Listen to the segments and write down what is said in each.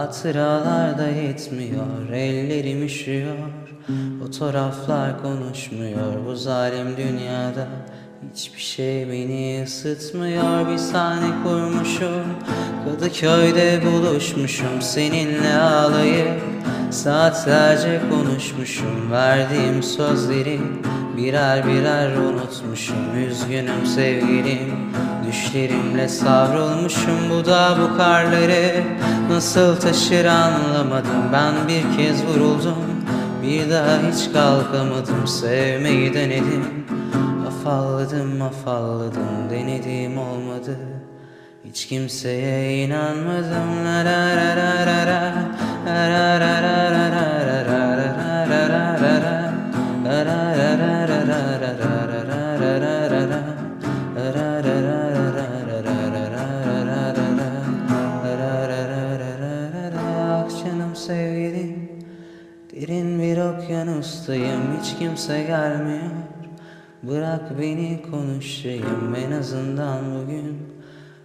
hatıralar da yetmiyor Ellerim üşüyor. Fotoğraflar konuşmuyor bu zalim dünyada Hiçbir şey beni ısıtmıyor. Bir sahne kurmuşum Kadıköy'de buluşmuşum seninle ağlayıp Saatlerce konuşmuşum. Verdiğim sözleri Birer birer unutmuşum. Üzgünüm sevgilim Düşlerimle savrulmuşum. Bu da bu karları Nasıl taşır anlamadım. Ben bir kez vuruldum bir daha hiç kalkamadım. Sevmeyi denedim Afalladım afalladım denedim olmadı Hiç kimseye inanmadım la la la la la la La la la la la. Ah sevgilim Derin bir okyanustayım hiç kimse gelmiyor Bırak beni konuşayım en azından bugün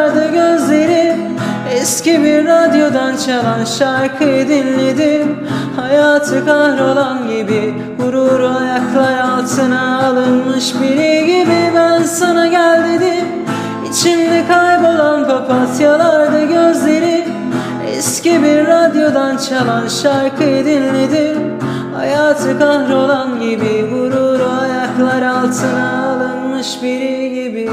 gözlerim Eski bir radyodan çalan şarkıyı dinledim. Hayatı kahrolan gibi Gururu ayaklar altına alınmış biri gibi Ben sana gel dedim. İçimde kaybolan papatyalarda gözlerim. Eski bir radyodan çalan şarkıyı dinledim. Hayatı kahrolan gibi Gururu ayaklar altına alınmış biri gibi